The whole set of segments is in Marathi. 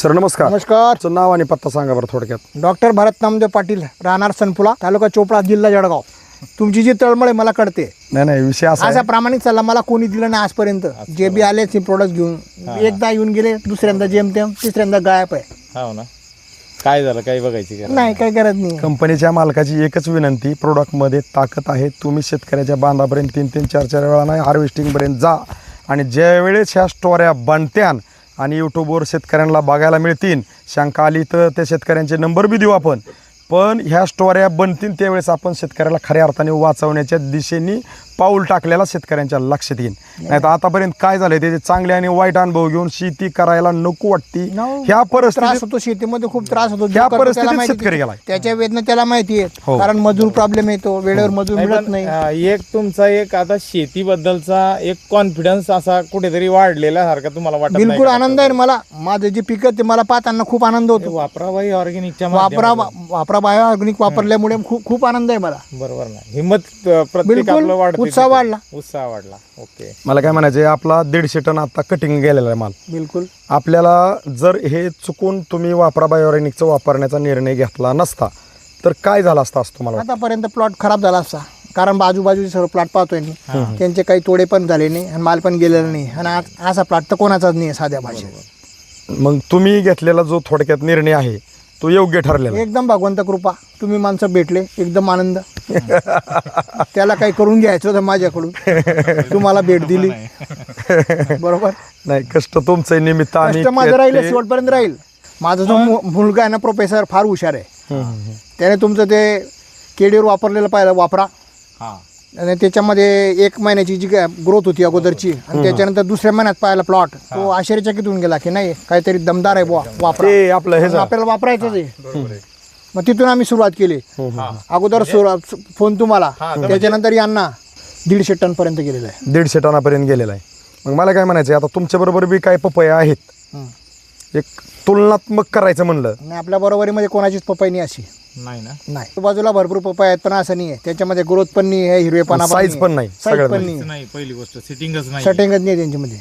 सर नमस्कार. नमस्कार. तुमचं नाव आणि पत्ता सांगा बरं थोडक्यात. डॉक्टर भरत नामदेव पाटील राहणार सनपुला तालुका चोपडा जिल्हा जळगाव. तुमची जी तळमळ आहे मला कळते. नाही नाही विषय असा प्रामाणिक सल्ला मला कोणी दिला नाही आजपर्यंत. जे बी आले ते प्रोडक्ट घेऊन. एकदा येऊन गेले दुसऱ्यांदा जेमतेम तिसऱ्यांदा गायब आहे. हो ना. काय झालं? काही बघायची गरज नाही काही गरज नाही. कंपनीच्या मालकाची एकच विनंती प्रोडक्टमध्ये ताकद आहे. तुम्ही शेतकऱ्याच्या बांधापर्यंत तीन तीन चार चार वेळा नाही हार्वेस्टिंगपर्यंत जा. आणि ज्या वेळेस ह्या स्टोऱ्या बनत्यान आणि यूट्यूबवर शेतकऱ्यांना बघायला मिळतील. शंका आली तर त्या शेतकऱ्यांचे नंबर बी देऊ आपण. पण ह्या स्टोऱ्या बनतील त्यावेळेस आपण शेतकऱ्याला खऱ्या अर्थाने वाचवण्याच्या दिशेने पाऊल टाकलेला शेतकऱ्यांच्या लक्षात येईल नाही तर आतापर्यंत काय झालंय त्याचे चांगले आणि वाईट अनुभव घेऊन शेती करायला नको वाटती. ह्या त्रास परिस्थितीत होतो शेतीमध्ये खूप त्रास होतो करतो त्याला परिस्थितीत माहिती शेतकरी. गेलाय. त्याच्या वेदना त्याला माहिती आहे हो. कारण मजूर प्रॉब्लेम येतो वेळेवर मजूर नाही, मिळत पण, नाही अं, एक तुमचा एक आता शेतीबद्दलचा एक कॉन्फिडन्स असा कुठेतरी वाढलेला सारखा तुम्हाला वाटत नाही बिलकुल का? आनंद आहे मला माझं जे पिकत ते मला पाहताना खूप आनंद हे होतो वापराबाई ऑर्गॅनिकच्या वापरा वापरा बायो ऑर्गॅनिक वापरल्यामुळे खूप खूप आनंद आहे मला बरोबर ना हिंमत अं, प्रत्येक बिलकुल. आपलं वाढते उत्साह. वाढला. उत्साह वाढला ओके. मला काय म्हणायचं आपला दीडशे टन आता कटिंग गेलेला आहे माल. बिलकुल. आपल्याला जर हे चुकून तुम्ही वापरा बायोरेनिकचं वापरण्याचा निर्णय घेतला नसता तर काय झालं असतं असं तुम्हाला वाटतं? आतापर्यंत प्लॉट खराब झाला असता. कारण बाजूबाजूचे सर्व प्लॉट पाहतोय मी. त्यांचे काही तोडे पण झाले नाही आणि माल पण गेलेला नाही. आणि असा प्लॉट तर कोणाचाच नाही आहे साध्या भाषेत. मग तुम्ही घेतलेला जो थोडक्यात निर्णय आहे तो योग्य ठरलेला. आहे. एकदम भगवंत कृपा. तुम्ही माणसं भेटले एकदम आनंद. त्याला काही करून घ्यायचं होतं माझ्याकडून. तुम्हाला भेट दिली. बरोबर? नाही कष्ट तुमचं निमित्त आणि कष्ट माझं राहील शेवटपर्यंत राहील. माझा जो मु- मुलगा आहे ना प्रोफेसर फार हुशार आहे. त्याने तुमचं ते केडीवर वापरलेलं पाहिलं वापरा. हा. आणि त्याच्यामध्ये एक महिन्याची जी ग्रोथ होती अगोदरची आणि त्याच्यानंतर दुसऱ्या महिन्यात पाहिला प्लॉट तो आश्चर्यचकित होऊन गेला की नाही काहीतरी दमदार आहे बुवा वापरा. ते आपलं हे आपल्याला वापरायचंच आहे. मग तिथून आम्ही सुरुवात केली. अगोदर सुरुवात फोन तुम्हाला. त्याच्यानंतर यांना दीडशे टन पर्यंत गेलेला आहे. दीडशे टनापर्यंत गेलेला आहे. मग मला काय म्हणायचं आता तुमच्या बरोबर बी काही पपया आहेत. एक तुलनात्मक करायचं म्हणलं. आणि आपल्या बरोबरीमध्ये कोणाचीच पपई नाही अशी. नाही ना? नाही. बाजूला भरपूर पपई आहेत पण असं नाही आहे त्याच्यामध्ये ग्रोथ पण नाही आहे हिरवेपणा Size पण नाही, साईज सगळ्यात पण नाही. पहिली गोष्ट सिटिंगच नाही शटिंगच नाही त्यांच्यामध्ये.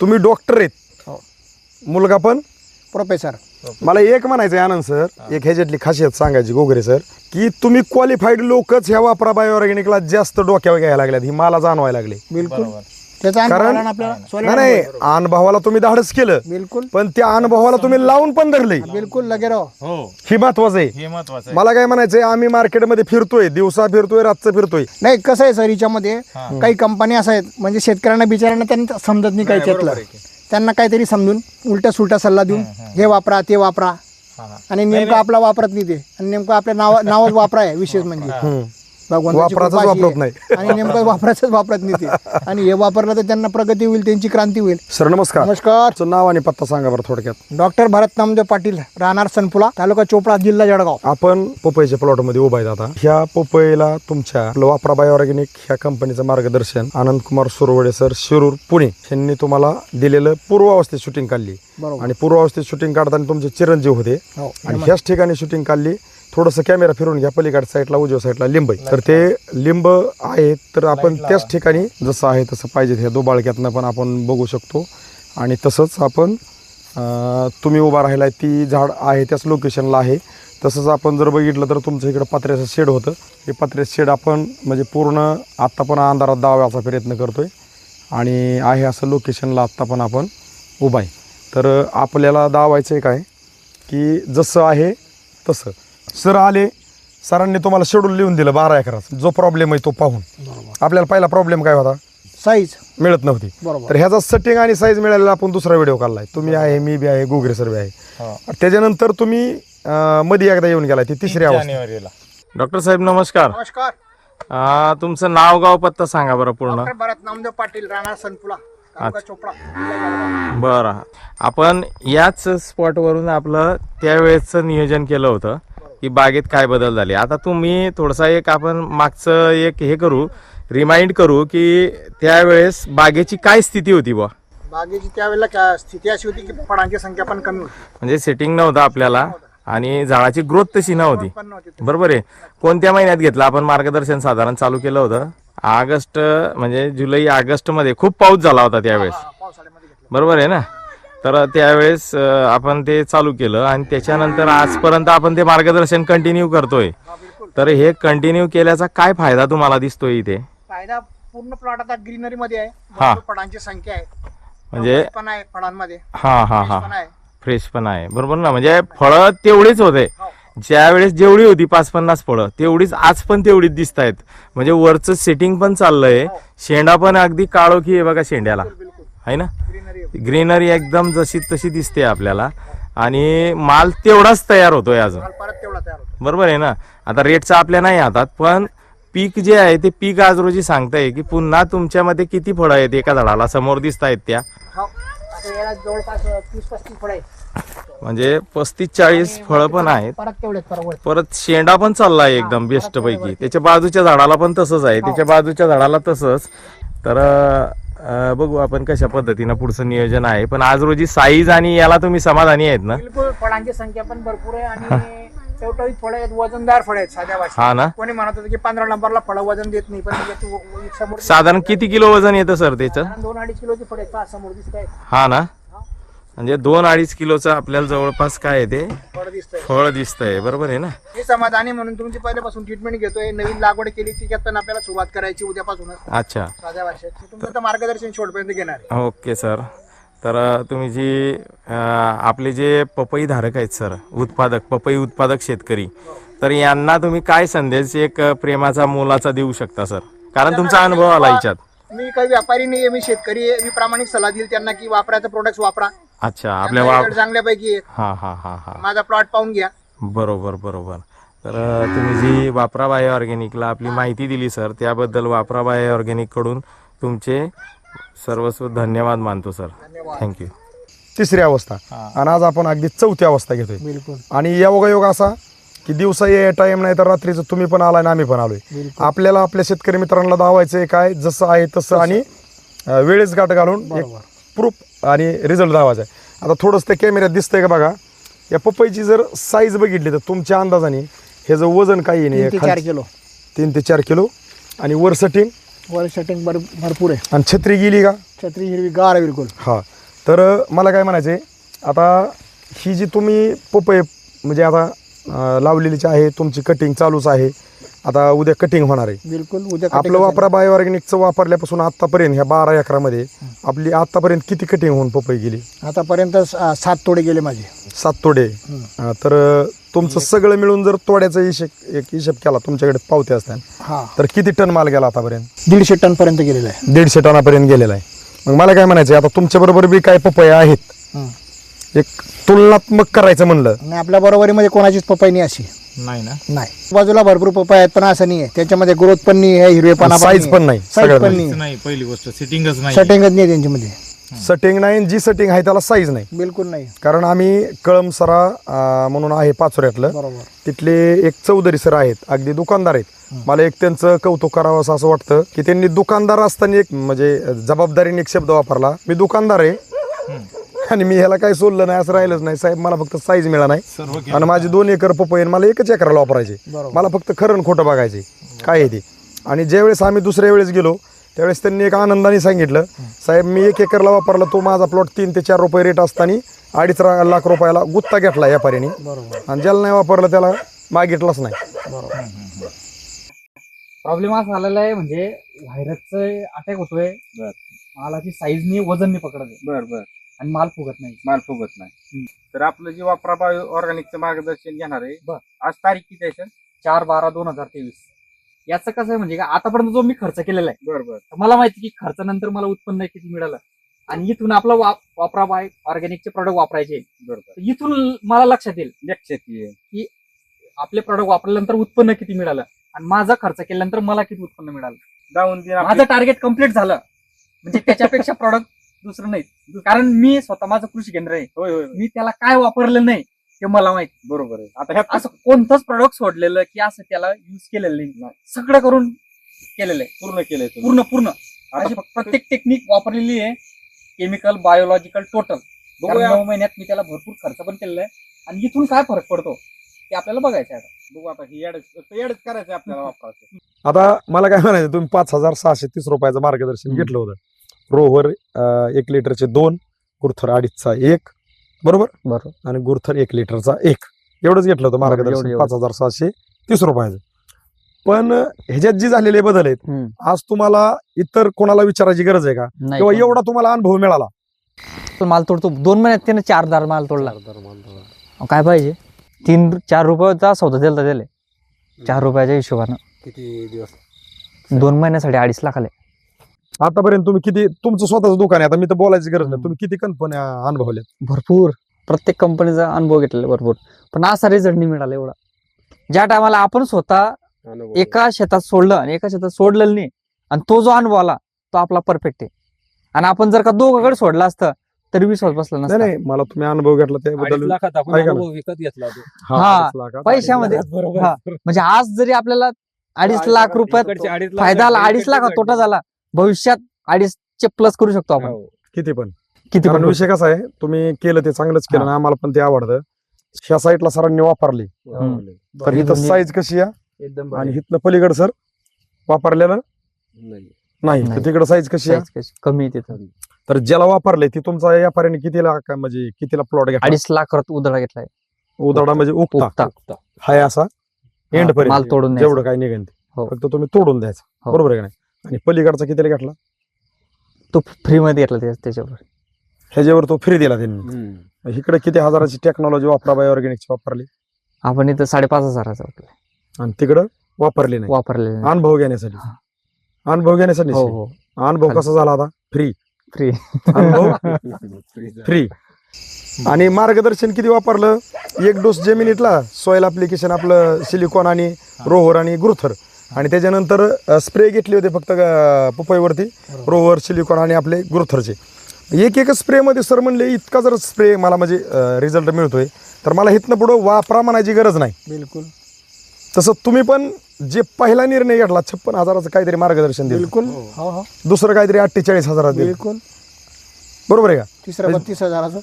तुम्ही डॉक्टर आहेत. हो. मुलगा पण? प्रोफेसर मला एक म्हणायचं आहे आनंद सर. एक ह्याच्यातली खासियत सांगायची गोगरे सर की तुम्ही क्वालिफाईड लोकच ह्या वापरा बायोऑर्गॅनिकला जास्त डोक्यावर घ्यायला लागल्यात ही मला जाणवायला लागले. बिलकुल. त्याचा अनुभव कारण आला ना आपल्याला? नाही अनुभवाला तुम्ही धाडस केलं. बिलकुल. पण त्या अनुभवाला तुम्ही लावून पण धरले. बिलकुल लगे राव हो. ही महत्वाचं आहे. हे महत्वाचं मला काय म्हणायचंय आम्ही मार्केटमध्ये फिरतोय दिवसा फिरतोय रातचं फिरतोय. नाही कसं आहे सर हिच्यामध्ये काही कंपनी असं आहेत म्हणजे शेतकऱ्यांना बिचाऱ्यांना त्यांना समजत नाही काही त्यातलं. त्यांना काहीतरी समजून उलटा सुलटा सल्ला देऊन हे वापरा ते वापरा. आणि नेमकं आपला वापरत नाही ते. आणि नेमकं आपल्या नाव नावच वापरा आहे विशेष म्हणजे. भगवंताची वापराचंच कृपा अशी वापरत आहे. नाही. आणि नेमकं वापरायचंच वापरत नाही ते. आणि हे वापरलं तर त्यांना प्रगती होईल त्यांची क्रांती होईल. सर नमस्कार. नमस्कार. तुमचं नाव आणि पत्ता सांगा बरं थोडक्यात. डॉक्टर भरत नामदेव पाटील राहणार सनपुला तालुका चोपडा जिल्हा जळगाव. आपण पपईच्या प्लॉटमध्ये उभा आहेत आता. ह्या पपईला तुमच्या आपलं वापरा बाय ऑर्गॅनिक ह्या कंपनीचं मार्गदर्शन आनंद कुमार सुरवडे सर शिरूर पुणे यांनी तुम्हाला दिलेलं पूर्वावस्थेत शूटिंग काढली. बरोबर. आणि पूर्वावस्थेत शूटिंग काढताना तुमचे चिरंजीव होते. हो आणि ह्याच ठिकाणी शूटिंग काढली. थोडंसं कॅमेरा फिरून घ्या पलीकडच्या साईडला उजव्या साईडला लिंब आहे. तर ते लिंब आहे तर आपण त्याच ठिकाणी जसं आहे तसं पाहिजे ह्या दुबाळक्यातनं पण आपण बघू शकतो. आणि तसंच आपण तुम्ही उभा राहिलाय ती झाड आहे त्याच लोकेशनला आहे. तसंच आपण जर बघितलं तर तुमचं इकडं पत्र्याचं शेड होतं. हे पत्र्याचं शेड आपण म्हणजे पूर्ण आत्ता पण अंधारात दावायचा प्रयत्न करतोय. आणि आहे असं लोकेशनला आत्ता पण आपण उभा आहे. तर आपल्याला दावायचं आहे काय? की जसं आहे तसं. सर आले सरांनी तुम्हाला शेड्यूल लिहून दिलं बारा एकरात जो प्रॉब्लेम आहे तो पाहून. आपल्याला पहिला प्रॉब्लेम काय होता? साईज मिळत नव्हती. बरोबर. तर ह्याचा सेटिंग आणि साईज मिळालेला आपण दुसरा व्हिडिओ काढलाय. तुम्ही आहे मी बी आहे गुगरे सर बी आहे. हो. त्याच्यानंतर तुम्ही अं, मध्ये एकदा येऊन गेला ती तिसरी अवस्था. जानेवारीला. डॉक्टर साहेब नमस्कार. नमस्कार. आ, तुमचं नाव गाव पत्ता सांगा बरं पूर्ण. डॉक्टर भरत नामदेव पाटील सनपुला तालुका चोपडा जिल्हा जळगाव. बरं. आपण याच स्पॉटवरून आपलं त्यावेळेसचं नियोजन केलं होतं. की बागेत काय बदल झाले? आता तुम्ही थोडासा एक आपण मागचं एक हे करू रिमाइंड करू की त्यावेळेस बागेची काय स्थिती होती बुवा? बागेची त्यावेळेला का- स्थिती अशी होती की फळांची संख्या पण कमी होती. म्हणजे सेटिंग नव्हतं आपल्याला आणि झाडाची ग्रोथ तशी नव्हती. पण नव्हती बरोबर आहे. कोणत्या महिन्यात घेतलं? आपण मार्गदर्शन साधारण चालू केलं होतं. ऑगस्ट म्हणजे जुलै ऑगस्टमध्ये खूप पाऊस झाला होता त्यावेळेस. हा, पावसाळ्यामध्ये बरोबर आहे ना? तर त्यावेळेस आपण ते चालू केलं आणि त्याच्यानंतर आजपर्यंत आपण ते मार्गदर्शन कंटिन्यू करतोय. तर हे कंटिन्यू केल्याचा काय फायदा तुम्हाला दिसतोय इथे? फायदा पूर्ण प्लॉट आता ग्रीनरी मध्ये आहे. हा. फळांची संख्या आहे. म्हणजे पण आहे फळांमध्ये. हा हा हा. फ्रेश पण आहे. बरोबर ना? म्हणजे फळं तेवढीच होते. ज्या वेळेस जेवढी होती पाच पन्नास फळं तेवढीच आज पण तेवढीच दिसत आहेत म्हणजे वरचं सेटिंग पण चाललंय. शेंडा पण अगदी काळोखी आहे बघा शेंड्याला. आहे ना? ग्रीनरी एकदम जशी तशी दिसते आपल्याला. आणि माल तेवढाच तयार होतोय अजून. बरोबर आहे ना? आता रेटचा आपल्या नाही हातात पण पीक जे आहे ते पीक आज रोजी सांगताय की पुन्हा तुमच्यामध्ये किती फळं आहेत? एका झाडाला समोर दिसत आहेत त्या. हो. आता याला जवळपास तीस पस्तीस फळ आहे म्हणजे पस्तीस चाळीस फळं पण आहेत. परत शेंडा पण चाललाय एकदम बेस्ट पैकी त्याच्या बाजूच्या झाडाला पण तसंच आहे. त्याच्या बाजूच्या झाडाला तसंच. तर अं, बघू आपण कशा पद्धतीनं पुढचं नियोजन आहे. पण आज रोजी साईज आणि याला तुम्ही समाधानी आहेत ना? बिलकुल फळांची संख्या पण भरपूर आहे आणि टवटवीत फळ आहेत वजनदार फळ आहेत साध्या भाषेत. हा ना? कोणी म्हणत होतं की पंधरा नंबरला फळं वजन देत नाही पण याची व- व- समोर साधारण किती किलो वजन येतं सर त्याचं? दोन अडीच किलोची फळ आहेत पहा, समोर दिसत आहेत हा ना? म्हणजे दोन अडीच किलोचं आपल्याला जवळपास काय आहे ते? फळ दिसत आहे फळ दिसतंय. बरोबर आहे ना? हे समाधानी म्हणून तुमची पहिल्यापासून ट्रीटमेंट घेतोय नवीन लागवड केली त्याच्यात पण आपल्याला सुरुवात करायची उद्यापासूनच. अच्छा. साध्या भाषेत. तुमचं तर मार्गदर्शन शेवटपर्यंत घेणार ओके सर. तर तुम्ही जी आपले जे पपई धारक आहेत सर उत्पादक पपई उत्पादक शेतकरी तर यांना तुम्ही काय संदेश एक प्रेमाचा मोलाचा देऊ शकता सर? कारण तुमचा अनुभव आला याच्यात. मी काही व्यापारी नाही मी शेतकरी आहे. मी प्रामाणिक सल्ला देईल त्यांना की वापरायचं प्रोडक्ट वापरा. अच्छा आपल्या वा चांगल्यापैकी आहे हा हा हा हा. माझा प्लॉट पाहून घ्या. बरोबर बरोबर. तर अ, तुम्ही जी वापरा बायो ऑर्गॅनिकला आपली माहिती दिली सर त्याबद्दल वापरा बायो ऑर्गॅनिककडून तुमचे सर्वस्व धन्यवाद मानतो सर. थँक्यू तिसरी अवस्था. आणि आज आपण अगदी चौथी अवस्था घेतोय. बिलकुल. आणि योगायोग असा की दिवसा ये टाइम नाही तर रात्रीचं तुम्ही पण आलाय आणि आम्ही पण आलोय. बिलकुल. आपल्याला आपल्या शेतकरी मित्रांना दावायचंय काय जसं आहे तसं आणि अं, वेळेस गाठ घालून एक बरोबर. प्रूफ आणि रिझल्ट दावायचा आहे आता थोडंसं त्या कॅमेऱ्यात दिसतंय का बघा या पपईची जर साईज बघितली तर तुमच्या अंदाजाने हे जर वजन काही तीन नाही ते चार किलो. तीन ते चार किलो आणि वर सटिंग वर सेटिंग भरपूर आहे. आणि छत्री गेली का? छत्री हिरवी गार आहे बिलकुल. हा. तर मला काय म्हणायचं आता ही जी तुम्ही पपई म्हणजे आता लावलेलीची आहे. तुमची कटिंग चालूच आहे. आता उद्या कटिंग होणार आहे. बिलकुल उद्या आपलं वापरा बायो ऑर्गॅनिकचं वापरल्यापासून आतापर्यंत ह्या बारा एकरामध्ये आपली आतापर्यंत किती कटिंग होऊन पपई गेली? आतापर्यंत स- सात तोडे गेले माझे. सात तोडे. अ, तर तुमचं सगळं मिळून जर तोड्याचा हिशेब एक हिशेब केला तुमच्याकडे पावते असतात. हा. तर किती टन माल गेला आतापर्यंत? दीडशे टन पर्यंत गेलेला आहे. दीडशे टनापर्यंत गेलेला आहे. मग मला काय म्हणायचं आता तुमच्या बरोबर बी काय पपया आहेत? हं. एक तुलनात्मक करायचं म्हणलं. आणि आपल्या बरोबरीमध्ये कोणाचीच पपई नाही अशी. नाही ना? नाही. बाजूला भरपूर पपई आहेत पण असं नाही आहे त्याच्यामध्ये ग्रोथ पण नाही आहे हिरवेपणा Size पण नाही, साईज सगळ्यात पण नाही. नाही नाही पहिली गोष्ट. सिटिंगच नाही. सेटिंगच नाही त्यांच्यामध्ये. सटिंग नाही जी सटिंग आहे त्याला साईज नाही. बिलकुल नाही. कारण आम्ही कळमसरा अं, म्हणून आहे पाचोऱ्यातलं. बरोबर. तिथले एक चौधरी सर आहेत अगदी दुकानदार आहेत. मला एक त्यांचं कौतुक करावं असं वाटतं की त्यांनी दुकानदार असताना एक म्हणजे जबाबदारीने एक शब्द वापरला. मी दुकानदार आहे. आणि मी ह्याला काही सोडलं नाही असं राहिलंच नाही. साहेब मला फक्त साईज मिळा नाही. आणि माझी दोन एकर पपई मला एकच एकराला वापरायचे. मला फक्त खरं आणि खोटं बघायचे. काय आहे ते? आणि ज्यावेळेस आम्ही दुसऱ्या वेळेस गेलो त्यावेळेस त्यांनी एक आनंदाने सांगितलं साहेब मी एक एकरला वापरला तो माझा प्लॉट तीन ते चार रुपये रेट असताना अडीच लाख रुपयाला गुत्ता घेतला व्यापाऱ्याने बरोबर. आणि ज्याला नाही वापरलं त्याला मागितलंच नाही. बरोबर. प्रॉब्लेम असा झालेला आहे म्हणजे व्हायरसचं अटॅक होतोय. मालाची साईज नाही वजन नाही पकडत. बर बर. आणि माल फुगत नाही. माल फुगत नाही. तर आपलं जे वापरा बायो ऑर्गॅनिकचं मार्गदर्शन घेणार आहे. आज तारीख किती आहे सर? चार बारा दोन हजार तेवीस. याचं कसं आहे म्हणजे का आतापर्यंत जो मी खर्च केलेला आहे बर बर. तर मला माहिती की खर्चानंतर मला उत्पन्न किती मिळालं. आणि इथून आपलं वाप- वापरा बाय ऑर्गॅनिकचे प्रॉडक्ट वापरायचे. बरोबर इथून मला लक्षात येईल लक्षात येईल. आपले प्रॉडक्ट वापरल्यानंतर उत्पन्न किती मिळालं. आणि माझा खर्च केल्यानंतर मला किती उत्पन्न मिळालं. जाऊन माझं टार्गेट कंप्लीट झालं. म्हणजे त्याच्यापेक्षा प्रॉडक्ट दुसरं नाही. कारण मी स्वतः माझं कृषी केंद्र आहे. होय होय. मी त्याला काय वापरलं नाही ते मला माहिती. बरोबर आहे. आता ह्यात असं कोणतंच प्रॉडक्ट सोडलेलं की असं त्याला युज केलेलं नाही. सगळं करून केलेलं आहे. पूर्ण केलंय तुम्ही. पूर्ण पूर्ण. अशी प्रत्येक टेक्निक वापरलेली आहे. केमिकल बायोलॉजिकल टोटल बघूया. नऊ महिन्यात मी त्याला भरपूर खर्च पण केलेला आहे. आणि इथून काय फरक पडतो ते आपल्याला बघायचं आहे आता. बघू आता ही करायचं आपल्याला वापरायचं. आता मला काय म्हणायचं तुम्ही पाच हजार सहाशे तीस रुपयाचं मार्गदर्शन घेतलं होतं. रोवर अं, एक लिटरचे दोन गुरथर अडीचचा एक बरोबर? बरोबर. आणि गुरथर एक लिटरचा एक. एवढंच घेतलं होतं मार्गदर्शन. पाच हजार सहाशे तीस रुपयाचं. पण ह्याच्यात जे झालेले बदल आहेत. आज तुम्हाला इतर कोणाला विचारायची गरज आहे का? नाही किंवा एवढा तुम्हाला अनुभव मिळाला? माल तोडतो. दोन महिन्यात त्याने चार दार माल तोडला. काय पाहिजे? तीन चार रुपयाचा सौदा दिला त्याला चार रुपयाच्या हिशोबानं. किती दिवस? दोन महिन्यासाठी अडीच लाख आले आतापर्यंत तुम्ही किती तुमचं स्वतःचं दुकान आहे आता मी तर बोलायची गरज नाही. तुम्ही किती कंपन्या अनुभवल्या भरपूर. प्रत्येक कंपनीचा अनुभव घेतलेला भरपूर. पण असा रिझल्ट नाही मिळाला एवढा. ज्या टायमाला आपण स्वतः एका शेतात सोडलं आणि एका शेतात सोडलेलं नाही आणि तो जो अनुभव आला तो आपला परफेक्ट आहे. आणि आपण जर का दोघांकडे सोडला असतं तरी विश्वास बसला नाही नसता. नाही मला तुम्ही अनुभव घेतला त्याबद्दल विकत घेतला. हा. पैशामध्ये. बरोबर. म्हणजे आज जरी आपल्याला अडीच लाख रुपयात फायदा आला झाले, अडीच लाख तोटा झाले. भविष्यात अडीचचे प्लस करू शकतो आपण हो. किती पण किती पण विषय कसा आहे तुम्ही केलं ते चांगलंच केलं. ना आम्हाला पण ते आवडतं ह्या साईडला सरांनी वापरली. तर इथं साईज कशी आहे एकदम आणि. इथनं पलीकडे सर वापरलेलं नाही. नाही नाही. तर तिकडे साईज कशी आहे कमी आहे तिथं तर ज्याला वापरले ती तुमचा व्यापाऱ्याने कितीला का- म्हणजे कितीला प्लॉट घ्या अडीच लाख उदळा घेतलाय उदाडा म्हणजे. फक्त. हाय असा एंड पर्यंत माल तोडून. जेवढं काय निघेल ते हो. फक्त तुम्ही तोडून द्यायचा हो. बरोबर आहे का नाही आणि पलीकडचा कितीला घेतला? तो फ्री मध्ये घेतला त्या- त्याच्यावर. ह्याच्यावर तो फ्री दिला त्यांनी. इकडे किती हजाराची टेक्नॉलॉजी वापरा बाय ऑर्गॅनिकची वापरली? आपण इथं साडेपाच हजाराचा वापरलाय. आणि तिकडं वापरली नाही. वापरलेले नाही. अनुभव घेण्यासाठी. हा. अनुभव घेण्यासाठी हो हो. अनुभव कसा झाला आता? फ्री फ्री अनुभव. फ्री आणि मार्गदर्शन किती वापरलं? एक डोस जेमिनिटला सॉइल अप्लिकेशन आपलं सिलिकॉन आणि रोहर आणि ग्रुथर. आणि त्याच्यानंतर स्प्रे घेतले होते फक्त पपईवरती रोहर सिलिकॉन आणि आपले ग्रुथरचे. एक एक स्प्रेमध्ये सर म्हणले इतका जर स्प्रे मला म्हणजे रिझल्ट मिळतोय तर मला इथनं पुढं वापरा म्हणायची गरज नाही. बिलकुल. तसं तुम्ही पण जे पहिला निर्णय घेतला छप्पन हजाराचं काहीतरी मार्गदर्शन दिलं. बिलकुल. हो. हो दुसरं काहीतरी अठ्ठेचाळीस हजारात बिलकुल. बरोबर आहे का? तिसरं बत्तीस हजाराचं.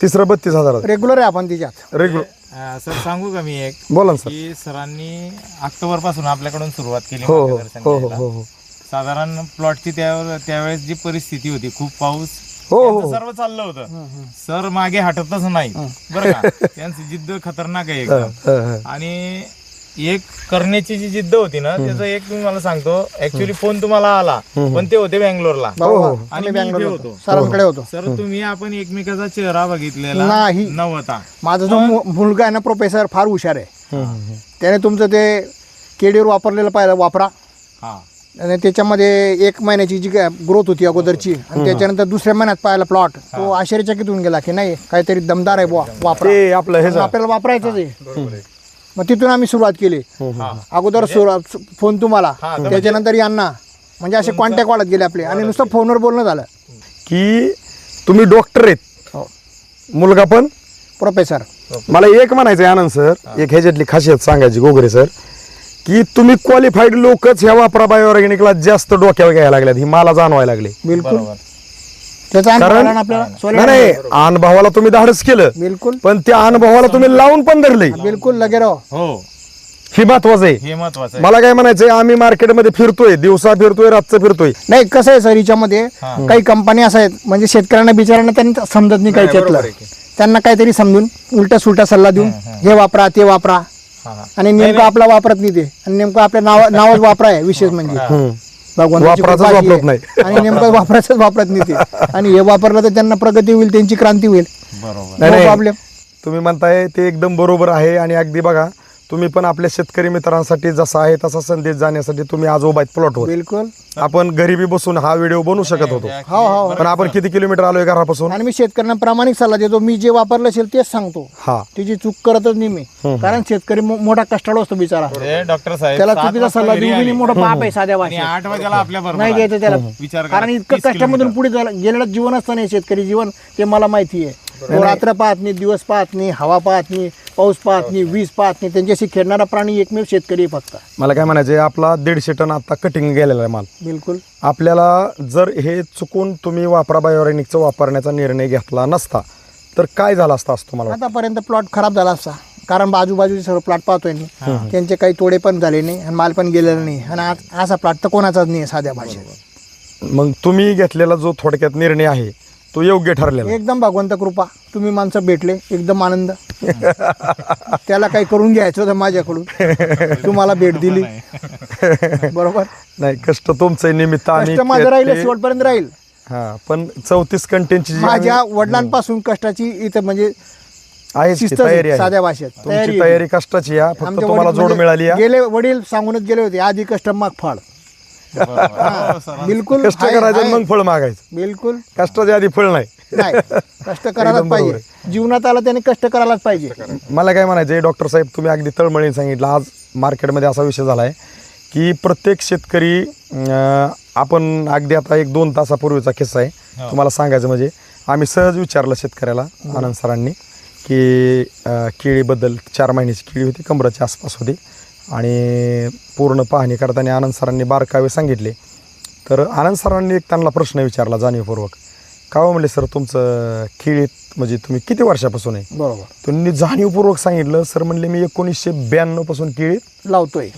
तिसरं बत्तीस हजारात. रेग्युलर आहे आपण तिच्यात. रेग्युलर अं, सर सांगू का मी एक? बोला ना सर. की सरांनी ऑक्टोबरपासून आपल्याकडून सुरुवात केली हो हो. मार्गदर्शन हो हो. हो हो. साधारण प्लॉटची त्यावर त्यावेळेस जी परिस्थिती होती खूप पाऊस. हो, हो. सर्व चाललं होतं. सर मागे हटतच नाही. बरं का? त्यांची जिद्द खतरनाक आहे एकदम. हं, हं. आणि एक करण्याची जी जिद्द होती ना त्याचं एक मी मला सांगतो ऍक्च्युली फोन तुम्हाला आला पण ते होते बँगलोरला. हो, हो. आणि आम्ही मी इथे बँगलोर होतो. सरांकडे होतो. सर तुम्ही आपण एकमेकाचा चेहरा बघितलेला नाही. नव्हता. माझा जो मु- मुलगा आहे ना प्रोफेसर फार हुशार आहे. हं, हं. त्याने तुमचं ते केडीवर वापरलेलं पाहिलं वापरा. हा. आणि त्याच्यामध्ये एक महिन्याची जी ग्रोथ होती अगोदरची आणि त्याच्यानंतर दुसऱ्या महिन्यात पाहिला प्लॉट तो आश्चर्यचकित होऊन गेला की नाही काहीतरी दमदार आहे बुवा वापरा. ते आपलं हे आपल्याला वापरायचंच आहे. मग तिथून आम्ही सुरुवात केली. हा. अगोदर सुरुवात फोन तुम्हाला. हा, तर त्याच्यानंतर यांना. म्हणजे असे कॉन्टॅक्ट वाढत गेले आपले. आणि नुसतं फोनवर बोलणं झालं. की तुम्ही डॉक्टर आहेत. हो. मुलगा पण? प्रोफेसर मला एक म्हणायचं आहे आनंद सर. एक ह्याच्यातली खासियत सांगायची गोगरे सर. की तुम्ही क्वालिफाईड लोकच ह्या वापरा बाय ऑर्गॅनिकला जास्त डोक्यावर घ्यायला लागल्यात. ही मला जाणवायला लागले. बिलकुल. बरोबर. त्याचा अनुभव कारण- आला ना आपल्याला? नाही. नाही अनुभवाला तुम्ही धाडस केलं. बिलकुल. पण त्या अनुभवाला तुम्ही लावून पण धरले. बिलकुल लगे राहो. हो. ही महत्वाचं आहे. हे महत्वाचं आहे. मला काय म्हणायचंय आम्ही मार्केटमध्ये फिरतोय दिवसा फिरतोय रातचं फिरतोय. नाही कसं आहे सर हिच्यामध्ये काही कंपनी असं आहेत म्हणजे शेतकऱ्यांना बिचाऱ्यांना त्यांना समजत नाही काही त्यातलं त्यांना काहीतरी समजून उलटा सुलटा सल्ला देऊन हे वापरा ते वापरा. हा, हा. आणि नेमकं आपला वापरत नाही ते. आणि नेमकं आपल्या नावा नावाच वापरा आहे विशेष म्हणजे. हम्म. भगवंताची वापराचंच कृपा वापरत आहे. नाही. आणि नेमकं वापरायचंच वापरत नाही ते आणि हे वापरलं तर त्यांना प्रगती होईल त्यांची क्रांती होईल बरोबर नाही, नाही. प्रॉब्लेम तुम्ही म्हणताय ते एकदम बरोबर आहे आणि अगदी बघा तुम्ही पण आपल्या शेतकरी मित्रांसाठी जसा आहे तसा संदेश जाण्यासाठी तुम्ही आज उभा प्लॉटवर बिलकुल. आपण घरीबी बसून हा व्हिडिओ बनवू शकत होतो. हो हो पण आपण किती किलोमीटर आलोय घरापासून? आणि मी शेतकऱ्यांना प्रामाणिक सल्ला देतो. मी जे वापरलं असेल तेच सांगतो. हा. तिची चूक करतच नाही मी. कारण शेतकरी मो- मोठा कष्टाळू असतो बिचारा. हे डॉक्टर साहेब त्याला सात चुकीचा वाजता सल्ला घरी देऊ बी आले. नाही मोठा पाप आहे साध्या आणि भाषेत. आठ वाजेला आपल्या बरोबर नाही द्यायचं त्याला. विचार करा. कारण इतकं 30 कष्टामधून पुढे झालं गेलेलं जीवन असतं नाही शेतकरी जीवन. ते मला माहिती आहे. तो रात्र पाहत नाही दिवस पाहत नाही हवा पाहत नाही. पाऊस पाहत नाही वीज पाहत नाही त्यांच्याशी खेळणारा प्राणी एकमेव शेतकरी आहे फक्त. मला काय म्हणायचंय आपला दीडशे टन आता कटिंग गेलेला आहे माल. बिलकुल. आपल्याला जर हे चुकून तुम्ही वापरा बायोरेनिकचा वापरण्याचा निर्णय घेतला नसता तर काय झालं असतं असं तुम्हाला वाटतं? आतापर्यंत प्लॉट खराब झाला असता. कारण बाजूबाजूचे सर्व प्लॉट पाहतोय मी. त्यांचे काही तोडे पण झाले नाही आणि माल पण गेलेला नाही. आणि आज असा प्लॉट तर कोणाचाच नाही आहे साध्या भाषेत. मग तुम्ही घेतलेला जो थोडक्यात निर्णय आहे तो योग्य ठरलेला आहे. एकदम भगवंत कृपा. तुम्ही माणसं भेटले एकदम आनंद. त्याला काही करून घ्यायचं होतं माझ्याकडून. तुम्हाला भेट दिली. बरोबर? नाही कष्ट तुमचं निमित्त कष्ट माझं राहील ते- शेवटपर्यंत राहील. हा पण चौतीस कंटेंटची जी माझ्या आम्ही- वडिलांपासून कष्टाची इथं म्हणजे आहे ती शिस्त तयारी आहे. साध्या भाषेत. तुमची आहे. तयारी कष्टाची आहे. फक्त आमचे तुम्हाला वडील जोड म्हणजे मिळाली गेले वडील सांगूनच गेले होते आधी कष्ट मग फळ. हा, बिलकुल कष्ट आहे, करायचं आणि आहे. मग फळ मागायचं. बिलकुल. कष्टाच्या आधी फळ नाही. नाही कष्ट करायलाच पाहिजे. जीवनात आला त्याने कष्ट करायलाच पाहिजे. मला काय म्हणायचं डॉक्टर साहेब तुम्ही अगदी तळमळीने सांगितलं. आज मार्केटमध्ये असा विषय झाला आहे की प्रत्येक शेतकरी अं, आपण अगदी आता एक दोन तासापूर्वीचा किस्सा आहे. तुम्हाला सांगायचं म्हणजे आम्ही सहज विचारलं शेतकऱ्याला आनंद सरांनी की अं, केळीबद्दल चार महिन्याची केळी होती कमराच्या आसपास होती. आणि पूर्ण पाहणी करताना आनंद सरांनी बारकावे सांगितले. तर आनंद सरांनी एक त्यांना प्रश्न विचारला जाणीवपूर्वक. का हो म्हणले सर तुमचं केळीत म्हणजे तुम्ही किती वर्षापासून आहे? बरोबर. त्यांनी जाणीवपूर्वक सांगितलं सर म्हणले मी एकोणीसशे ब्याण्णवपासून केळीत लावतोय.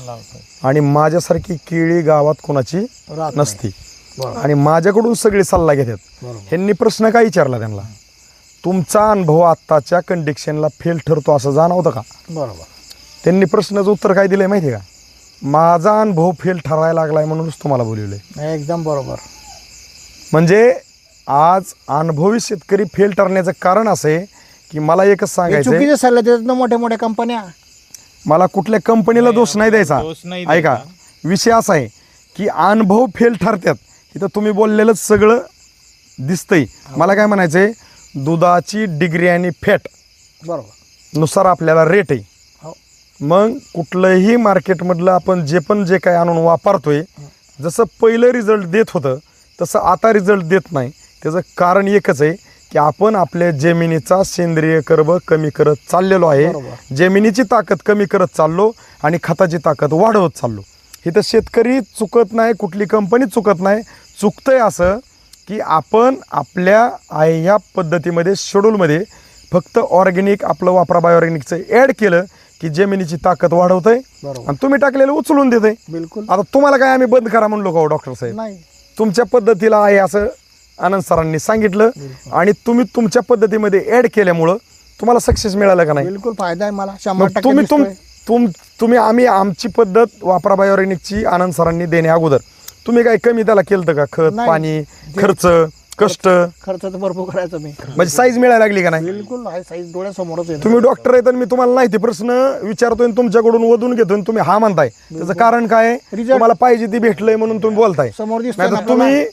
आणि माझ्यासारखी केळी गावात कोणाची राहत नाही. नसती. आणि माझ्याकडून सगळे सल्ला घेतात. ह्यांनी प्रश्न काय विचारला त्यांना? तुमचा अनुभव आत्ताच्या कंडिक्शनला फेल ठरतो असं जाणवतं का? बरोबर. त्यांनी प्रश्नाचं उत्तर काय दिलंय माहिती आहे का? माझा अनुभव फेल ठरायला लागलाय म्हणूनच तुम्हाला बोलवलंय. नाही, एकदम बरोबर. म्हणजे आज अनुभवी शेतकरी फेल ठरण्याचं कारण असं आहे की मला एकच हे सांगायचं चुकीचे सल्ले देतात ना मोठ्या मोठ्या कंपन्या. मला कुठल्या कंपनीला दोष नाही द्यायचा. दोष नाही ऐका विषय असा आहे की अनुभव फेल ठरतात. इथं तुम्ही बोललेलं सगळं दिसतंय. मला काय म्हणायचंय दुधाची डिग्री आणि फॅट बरोबर. नुसार आपल्याला रेट आहे. मग कुठलंही मार्केटमधलं आपण जे पण जे काही आणून वापरतोय जसं पहिलं रिझल्ट देत होतं तसं आता रिझल्ट देत नाही. त्याचं कारण एकच आहे की आपण आपल्या जमिनीचा सेंद्रिय कर्ब कमी करत चाललेलो आहे. जमिनीची ताकद कमी करत चाललो आणि खताची ताकद वाढवत चाललो. इथं शेतकरी चुकत नाही कुठली कंपनी चुकत नाही. चुकतंय असं की आपण आपल्या आहे ह्या पद्धतीमध्ये शेड्यूलमध्ये फक्त ऑर्गॅनिक आपलं वापरा बायोऑर्गॅनिकचं ॲड केलं की जमिनीची ताकद वाढवतंय बरोबर. आणि तुम्ही टाकलेलं उचलून देतंय. बिलकुल. आता तुम्हाला काय आम्ही बंद करा म्हणलो का डॉक्टर साहेब? नाही. तुमच्या पद्धतीला आहे असं आनंद सरांनी सांगितलं आणि तुम्ही तुमच्या पद्धतीमध्ये ॲड केल्यामुळं तुम्हाला सक्सेस मिळालं का नाही? बिलकुल फायदा आहे मला. शंभर मग टक्के तुम्ही तुम दिसतोय. तुम तुम्ही आम्ही आमची पद्धत वापरा बायोऑर्गॅनिकची आनंद सरांनी देण्या अगोदर. तुम्ही काय कमी त्याला केलं का? खत नाही. पाणी खर्च? कष्ट. खर्च तर भरपूर करायचं मी. म्हणजे साईज मिळायला लागली का नाही? बिलकुल आहे साईज डोळ्यासमोरच तुम्ही डॉक्टर आहेत आणि मी तुम्हाला नाही ते प्रश्न विचारतोय आणि तुमच्याकडून वधून घेतोय आणि तुम्ही हा म्हणताय. त्याचं कारण काय आहे? Result. तुम्हाला पाहिजे ती भेटलंय म्हणून तुम्ही बोलताय. समोर दिसतोय नाही ना तर तुम्ही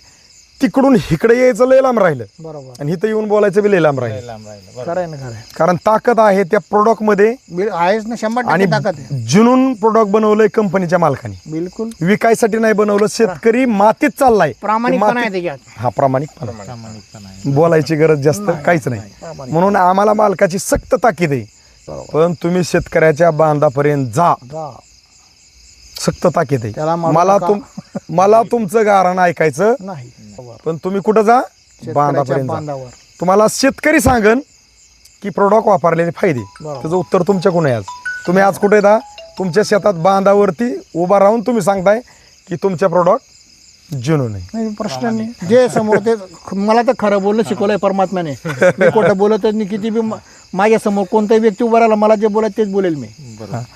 तिकडून इकडे यायचं लय लांब राहिलं. बरोबर. आणि इथं येऊन बोलायचं बी लय लांब राहिलं. लांब राहिलं. बरं. खरं आहे ना खरं आहे. कारण ताकद आहे त्या प्रोडक्टमध्ये बिल- आहेच ना शंभर आणि टक्के ताकद आहे. जुनून प्रोडक्ट बनवलंय कंपनीच्या मालकाने. बिलकुल. विकायसाठी नाही बनवलं शेतकरी मातीत चाललाय. प्रामाणिकपणा आहे मातीत- त्याच्यात हा प्रामाणिकपणा प्रामाणिकपणा आहे. बोलायची गरज जास्त काहीच नाही. म्हणून आम्हाला मालकाची सक्त ताकीद आहे. पण तुम्ही शेतकऱ्याच्या बांधापर्यंत जा. जा. सक्त ताकीद आहे. त्याला मारू मला नका. तुम मला तुमचं गारण ऐकायचं. नाही. पण तुम्ही कुठं जा? शेतकऱ्याच्या बांधापर्यंत जा. बांधावर. तुम्हाला शेतकरी सांगन की प्रोडक्ट वापरलेले फायदे. बरोबर. त्याचं उत्तर तुमच्याकडून आहे आज. तुम्ही आज कुठे येता तुमच्या शेतात बांधावरती उभा राहून तुम्ही सांगताय की तुमच्या प्रोडक्ट जुनून आहे नाही प्रश्न नाही. जे समोर ते मला तर खरं बोललं शिकवलंय परमात्म्याने. मी खोटं बोलतच नाही किती बी मा- माझ्यासमोर कोणताही व्यक्ती उभा राहिला मला जे बोलत तेच बोलेल मी.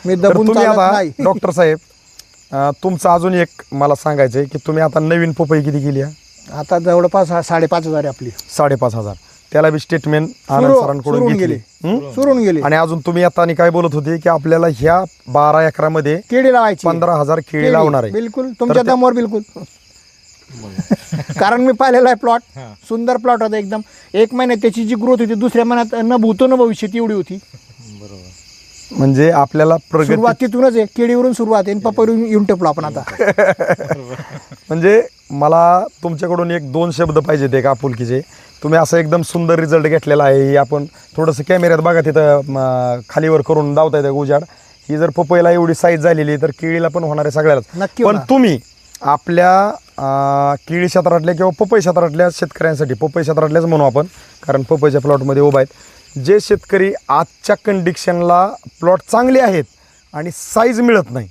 मी तर दबून तुम्ही चालत आता नाही. डॉक्टर साहेब तुमचं अजून एक मला सांगायचं आहे की तुम्ही आता नवीन पपई किती केली आहे? आता जवळपास हा साडेपाच हजार आहे आपली. साडेपाच हजार. त्याला बी स्टेटमेंट आनंद सुरू- सरांकडून सुरून घेतली. गेली. हं? सुरून गेली. आणि अजून तुम्ही आता आणि काय बोलत होते की आपल्याला ह्या बारा एकरामध्ये केळी लावायची. पंधरा हजार केळी केळी, लावणार आहे. बिलकुल. तुमच्या दमवर बिलकुल. कारण मी पाहिलेला आहे प्लॉट सुंदर प्लॉट होता एकदम. एक महिन्यात त्याची जी ग्रोथ होती दुसऱ्या महिन्यात न भूतो न भविष्य एवढी होती. म्हणजे आपल्याला प्रगती सुरुवात तिथूनच आहे. केळीवरून सुरुवात आहे. पपईवरून येऊन टेपलो आपण आता. म्हणजे मला तुमच्याकडून एक दोन शब्द पाहिजेत एक आपुलकीचे. तुम्ही असं एकदम सुंदर रिझल्ट घेतलेला आहे. ही आपण थोडंसं कॅमेऱ्यात बघा तिथं म, खालीवर करून दावता येतं उजाड ही जर पपईला एवढी साईज झालेली तर केळीला पण होणार आहे सगळ्यालाच. नक्की पण होणार. तुम्ही आपल्या अं, केळी क्षेत्रातल्या किंवा पपई क्षेत्रातल्या शेतकऱ्यांसाठी पपई क्षेत्रातल्याच म्हणू आपण कारण पपईच्या प्लॉटमध्ये उभा आहेत. जे शेतकरी आजच्या कंडिशनला प्लॉट चांगले आहेत आणि साईज मिळत नाही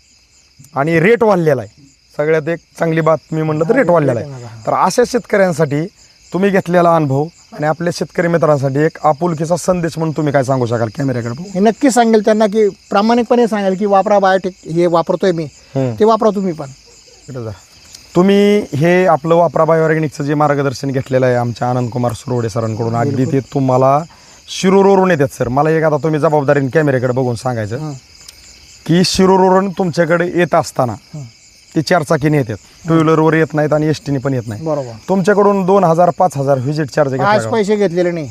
आणि रेट वाढलेला आहे सगळ्यात एक चांगली बातमी म्हणलं तर रेट वाढलेला आहे तर अशा शेतकऱ्यांसाठी तुम्ही घेतलेला अनुभव आणि आपल्या शेतकरी मित्रांसाठी एक आपुलकीचा संदेश म्हणून तुम्ही काय सांगू शकाल कॅमेऱ्याकडे? हे नक्कीच सांगेल त्यांना की प्रामाणिकपणे सांगेल की वापरा बायोटेक हे वापरतोय मी. ते वापरा तुम्ही पण. तुम्ही हे आपलं वापरा बायोऑर्गॅनिकचं जे मार्गदर्शन घेतलेलं आहे आमच्या आनंद कुमार सुरवडे सरांकडून अगदी ते तुम्हाला शिरूरवरून येतात सर. मला एक आता तुम्ही जबाबदारीने कॅमेऱ्याकडे बघून सांगायचं. हं. की शिरूरवरून तुमच्याकडे येत असताना ती चारचाकीने येतात. टू व्हीलरवर येत नाहीत आणि एस टीने पण येत नाही बरोबर. तुमच्याकडून दोन हजार पाच हजार व्हिजिट चार्ज आज घेतला का? पैसे घेतलेले नाही.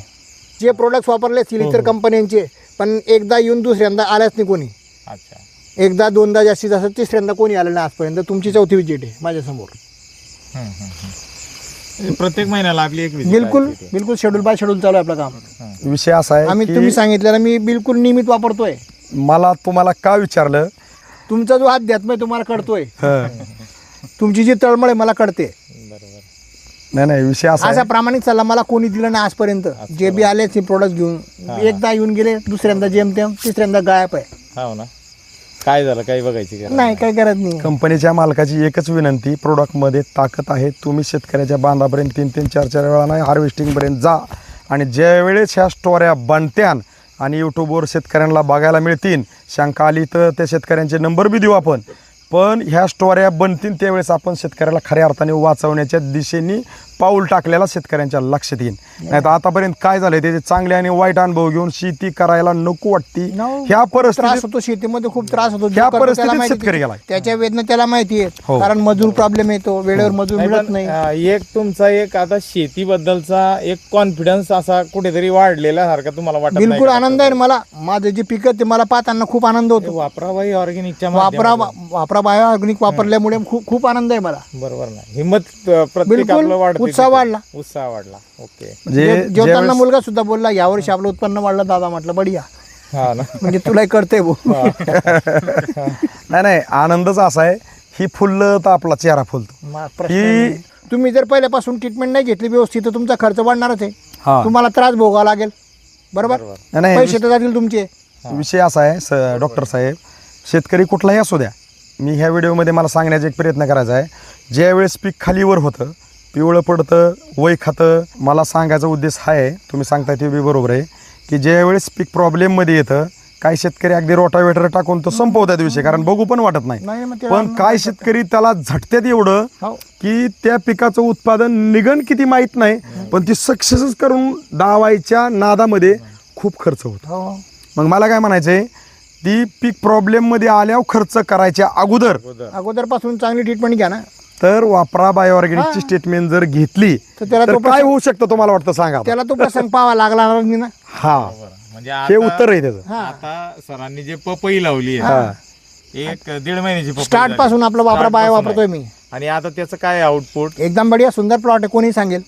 जे प्रोडक्ट वापरले असतील इतर कंपन्यांचे पण एकदा येऊन दुसऱ्यांदा आल्याच नाही कोणी. अच्छा. एकदा दोनदा जास्तीत जास्त तिसऱ्यांदा कोणी आलं नाही आजपर्यंत. तुमची चौथी विजिट आहे माझ्यासमोर. प्रत्येक महिन्याला आपली एक visit बिलकुल आहे तिथे. बिलकुल शेड्यूल बाय शेड्यूल चालू आहे आपलं काम. विषय असा आहे आम्ही की तुम्ही सांगितलेलं मी बिलकुल नियमित वापरतोय. मला तुम्हाला का विचारलं? तुमचा जो अध्यात्म आहे तुम्हाला कळतोय. हं. तुमची जी तळमळ आहे मला कळते. नाही नाही विषय असा असा आहे. प्रामाणिक सल्ला मला कोणी दिला नाही आजपर्यंत. जे बी आले ते प्रोडक्ट घेऊन. एकदा येऊन गेले दुसऱ्यांदा जेमतेम तिसऱ्यांदा गायब आहे. हो ना. काय झालं? काही बघायची गरज नाही काही गरज नाही. कंपनीच्या मालकाची एकच विनंती प्रोडक्टमध्ये ताकद आहे. तुम्ही शेतकऱ्याच्या बांधापर्यंत तीन तीन चार चार वेळा नाही हार्वेस्टिंगपर्यंत जा. आणि ज्या वेळेस ह्या स्टोऱ्या बनत्यान आणि यूट्यूबवर शेतकऱ्यांना बघायला मिळतील शंका आली तर त्या शेतकऱ्यांचे नंबर बी देऊ आपण. पण ह्या स्टोऱ्या बनतील त्यावेळेस आपण शेतकऱ्याला खऱ्या अर्थाने वाचवण्याच्या दिशेने पाऊल टाकलेला शेतकऱ्यांच्या लक्षात येईल नाही तर आतापर्यंत काय झालंय त्याचे चांगले आणि वाईट अनुभव घेऊन शेती करायला नको वाटती. ह्या त्रास परिस्थितीत होतो शेतीमध्ये खूप त्रास होतो त्या परिस्थितीत शेतकरी. गेलाय. त्याच्या वेदना त्याला माहिती आहे हो. कारण मजूर प्रॉब्लेम येतो वेळेवर मजूर नाही मिळत नाही एक तुमचा एक आता शेतीबद्दलचा एक कॉन्फिडन्स असा कुठेतरी वाढलेला सारखा तुम्हाला वाटत नाही बिलकुल? आनंद आहे ना मला माझे जे पिकं ते मला पाहताना खूप आनंद हे होतो वापराबाई ऑर्गॅनिकच्या वापरा वापरा बायो ऑर्गॅनिक वापरल्यामुळे खूप खूप आनंद आहे मला बरोबर ना हिंमत प्रत्येक बिलकुल. आपलं वाढते उत्साह. वाढला. उत्साह वाढला. ओके म्हणजे जेवताना ज्यावेळेस- मुलगा सुद्धा बोलला यावर्षी आपलं उत्पन्न वाढलं दादा म्हटलं बढिया. हा ना. म्हणजे तुलाही कळतंय भाऊ. नाही नाही आनंदच असा आहे. ही फुललं तर आपला चेहरा फुलतो. नाही. तुम्ही जर पहिल्यापासून ट्रीटमेंट नाही घेतली व्यवस्थित तर तुमचा खर्च वाढणारच आहे. हा. तुम्हाला त्रास भोगावा लागेल. बरोबर? नाही, पैसे तर जातील तुमचे. विषय असा आहे स डॉक्टर साहेब शेतकरी कुठलाही असू द्या. मी ह्या व्हिडिओमध्ये मला सांगण्याचा एक प्रयत्न करायचा आहे. ज्या वेळेस पीक खालीवर होतं पिवळं पडतं वय खातं. मला सांगायचा उद्देश हा आहे. तुम्ही सांगताय ते बी बरोबर आहे. की ज्या वेळेस पीक प्रॉब्लेममध्ये येतं काही शेतकरी अगदी रोटावेटर टाकून तो संपवतात विषय कारण बघू पण वाटत नाही, पण काय शेतकरी त्याला झटत्यात एवढं हो. की त्या पिकाचं उत्पादन निघन किती माहीत नाही पण ती सक्सेसच करून दावायच्या नादामध्ये खूप खर्च होतो. हो. मग मला काय म्हणायचंय ती पीक प्रॉब्लेममध्ये आल्यावर खर्च करायच्या अगोदर अगोदरपासून चांगली ट्रीटमेंट घ्या ना. तर वापरा बायोऑर्गॅनिकची स्टेटमेंट जर घेतली तर त्याला तर तो काय होऊ शकतं तुम्हाला वाटतं सांगा. त्याला तो प्रसंग पाहावा लागला नाही ना हा. म्हणजे हे आता- उत्तर आहे त्याचं. आता सरांनी जे पपई लावली हा. आहे एक दीड महिन्याची पपई स्टार्ट झाली. पासून आपला वापरा Start बायपासून वापरतोय आहे. मी. आणि आता त्याचं काय आउटपुट एकदम बढिया सुंदर प्लॉट आहे कोणी सांगेल.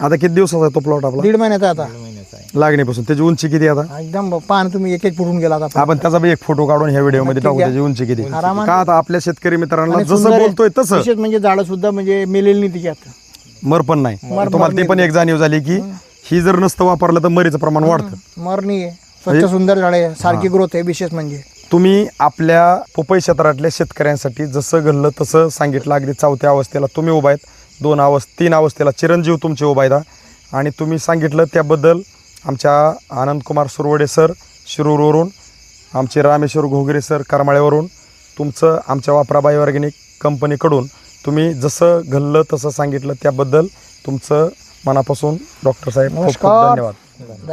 आता किती दिवसाचा आहे तो प्लॉट आपला? दीड महिन्याचा आता. महिन्याचा आहे. लागणीपासून. त्याची उंची किती आहे आता? एकदम पहा ना तुम्ही एक एक फुटून गेला आता. आपण त्याचा बी एक फोटो काढून ह्या व्हिडिओमध्ये टाकू घ्या. त्याची उंची किती. आरामात. का आता आपल्या शेतकरी मित्रांना आणि जसं सुंदर आहे. बोलतोय तसं. विशेष म्हणजे झाडं सुद्धा म्हणजे मेलेली नाही तिच्यात. मर पण नाही. तुम्हाला ती पण एक जाणीव झाली की ही जर नसतं वापरलं तर मरीचं प्रमाण वाढतं. मरणी आहे स्वच्छ सुंदर झाडे आहे. सारखी ग्रोथ आहे विशेष म्हणजे. तुम्ही आपल्या पपई क्षेत्रातल्या शेतकऱ्यांसाठी जसं घडलं तसं सांगितलं. अगदी चौथ्या अवस्थेला तुम्ही उभा आहेत. दोन अवस्थ तीन अवस्थेला चिरंजीव तुमचे उभा आहेत आणि तुम्ही सांगितलं त्याबद्दल आमच्या आनंद कुमार सुरवडे सर शिरूरवरून आमचे रामेश्वर घोगरे सर करमाळ्यावरून तुमचं आमच्या वापराबाई ऑर्गॅनिक कंपनीकडून तुम्ही जसं घडलं तसं सांगितलं त्याबद्दल तुमचं मनापासून डॉक्टर साहेब खूप धन्यवाद. धन्यवाद.